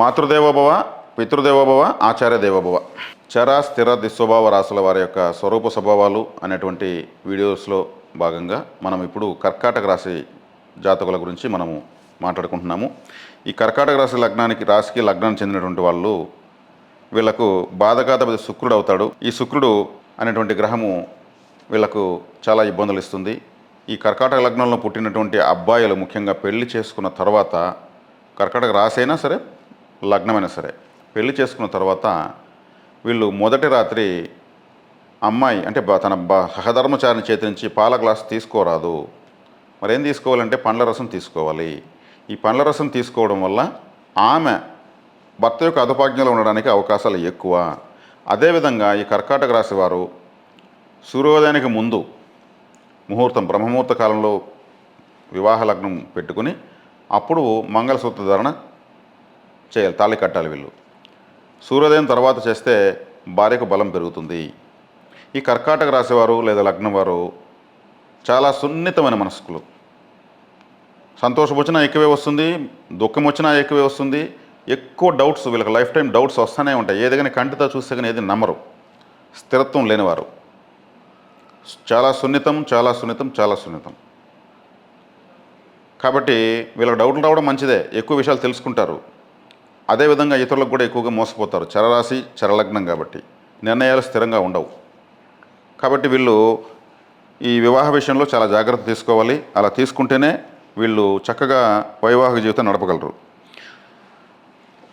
మాతృదేవోభవ పితృదేవోభవ ఆచార్య దేవోభవ చర స్థిర దిస్వభావ రాసుల వారి యొక్క స్వరూప స్వభావాలు అనేటువంటి వీడియోస్లో భాగంగా మనం ఇప్పుడు కర్కాటక రాశి జాతకుల గురించి మనము మాట్లాడుకుంటున్నాము. ఈ కర్కాటక రాశి లగ్నానికి రాశికి లగ్నానికి చెందినటువంటి వాళ్ళు వీళ్ళకు బాధకాధిపతి శుక్రుడు అవుతాడు. ఈ శుక్రుడు అనేటువంటి గ్రహము వీళ్ళకు చాలా ఇబ్బందులు ఇస్తుంది. ఈ కర్కాటక లగ్నంలో పుట్టినటువంటి అబ్బాయిలు ముఖ్యంగా పెళ్ళి చేసుకున్న తర్వాత కర్కాటక రాశి అయినా సరే లగ్నమైనా సరే. పెళ్ళి చేసుకున్న తర్వాత వీళ్ళు మొదటి రాత్రి అమ్మాయి అంటే తన బ సహధర్మచారిని చేతి నుంచి పాల గ్లాస్ తీసుకోరాదు. మరి ఏం తీసుకోవాలంటే పండ్ల రసం తీసుకోవాలి. ఈ పండ్ల రసం తీసుకోవడం వల్ల ఆమె భర్త యొక్క అదుపాజ్ఞలో ఉండడానికి అవకాశాలు ఎక్కువ. అదేవిధంగా ఈ కర్కాటక రాశి వారు సూర్యోదయానికి ముందు ముహూర్తం బ్రహ్మముహూర్త కాలంలో వివాహ లగ్నం పెట్టుకుని అప్పుడు మంగళసూత్ర ధారణ చేయాలి తాళి కట్టాలి వీళ్ళు. సూర్యోదయం తర్వాత చేస్తే భార్యకు బలం పెరుగుతుంది. ఈ కర్కాటక రాశివారు లేదా లగ్నం వారు చాలా సున్నితమైన మనస్కులు. సంతోషం వచ్చినా ఎక్కువే వస్తుంది దుఃఖం వచ్చినా ఎక్కువే వస్తుంది. ఎక్కువ డౌట్స్ వీళ్ళకి లైఫ్ టైం డౌట్స్ వస్తూనే ఉంటాయి. ఏది కానీ కంటితో చూస్తే కానీ ఏది నమ్మరు. స్థిరత్వం లేనివారు. చాలా సున్నితం చాలా సున్నితం చాలా సున్నితం. కాబట్టి వీళ్ళకి డౌట్లు రావడం మంచిదే. ఎక్కువ విషయాలు తెలుసుకుంటారు. అదేవిధంగా ఇతరులకు కూడా ఎక్కువగా మోసపోతారు. చరరాశి చరలగ్నం కాబట్టి. నిర్ణయాలు స్థిరంగా ఉండవు. కాబట్టి వీళ్ళు ఈ వివాహ విషయంలో చాలా జాగ్రత్త తీసుకోవాలి. అలా తీసుకుంటేనే వీళ్ళు చక్కగా వైవాహిక జీవితం నడపగలరు.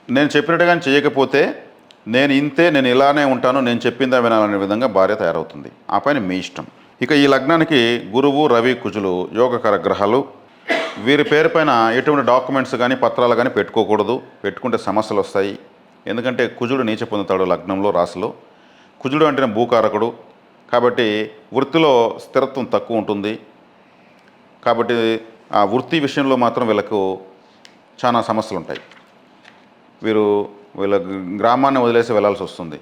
నేను చెప్పినట్టుగా చేయకపోతే నేను ఇంతే నేను ఇలానే ఉంటాను నేను చెప్పిందా వినాలనే విధంగా భార్య తయారవుతుంది. ఆ పైన మీ ఇష్టం. ఇక ఈ లగ్నానికి గురువు రవి కుజులు యోగకర గ్రహాలు వీరి పేరు పైన ఎటువంటి డాక్యుమెంట్స్ కానీ పత్రాలు కానీ పెట్టుకోకూడదు. పెట్టుకుంటే సమస్యలు వస్తాయి ఎందుకంటే కుజుడు నీచ పొందుతాడు లగ్నంలో రాశిలో. కుజుడు అంటేనే భూకారకుడు. కాబట్టి వృత్తిలో స్థిరత్వం తక్కువ ఉంటుంది. కాబట్టి ఆ వృత్తి విషయంలో మాత్రం వీళ్ళకు చాలా సమస్యలు ఉంటాయి వీరు వీళ్ళ గ్రామాన్ని వదిలేసి వెళ్ళాల్సి వస్తుంది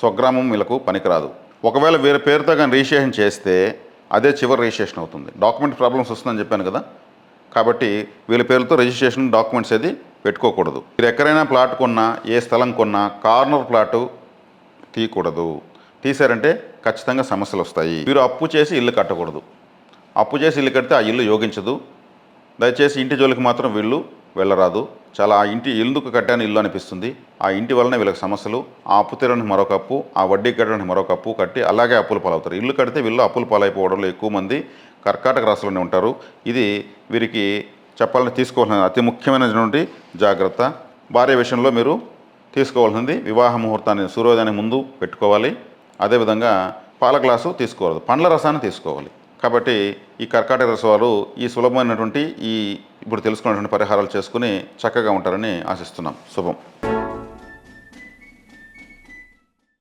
స్వగ్రామం వీళ్ళకు పనికిరాదు. ఒకవేళ వీరి పేరుతో కానీ రిజిస్ట్రేషన్ చేస్తే అదే చివరి రిజిస్ట్రేషన్ అవుతుంది. డాక్యుమెంట్ ప్రాబ్లమ్స్ వస్తుందని చెప్పాను కదా. కాబట్టి వీళ్ళ పేరుతో రిజిస్ట్రేషన్ డాక్యుమెంట్స్ ఏది పెట్టుకోకూడదు. మీరు ఎక్కడైనా ప్లాట్ కొన్నా ఏ స్థలం కొన్నా కార్నర్ ప్లాటు తీయకూడదు. తీశారంటే ఖచ్చితంగా సమస్యలు వస్తాయి. మీరు అప్పు చేసి ఇల్లు కట్టకూడదు. అప్పు చేసి ఇల్లు కడితే ఆ ఇల్లు యోగించదు. దయచేసి ఇంటి జోలికి మాత్రం వీళ్ళు వెళ్ళరాదు. చాలా ఆ ఇంటి ఎందుకు కట్టాను ఇల్లు అనిపిస్తుంది. ఆ ఇంటి వలన వీళ్ళకి సమస్యలు. ఆ అప్పు తీరడానికి మరొక అప్పు ఆ వడ్డీ కట్టడానికి మరొక అప్పు కట్టి అలాగే అప్పులు పాలవుతారు. ఇల్లు కడితే వీళ్ళు అప్పులు పాలైపోవడంలో ఎక్కువ మంది కర్కాటక రాశిలోనే ఉంటారు. ఇది వీరికి చెప్పాలని తీసుకోవాల్సిన అతి ముఖ్యమైనటువంటి జాగ్రత్త. భార్య విషయంలో మీరు తీసుకోవాల్సింది వివాహ ముహూర్తాన్ని సూర్యోదయానికి ముందు పెట్టుకోవాలి. అదేవిధంగా పాల గ్లాసు తీసుకోవాలి. పండ్ల రసాన్ని తీసుకోవాలి. కాబట్టి ఈ కర్కాటక రసవాలు ఈ సులభమైనటువంటి ఈ ఇప్పుడు తెలుసుకున్నటువంటి పరిహారాలు చేసుకుని చక్కగా ఉంటారని ఆశిస్తున్నాం. శుభం.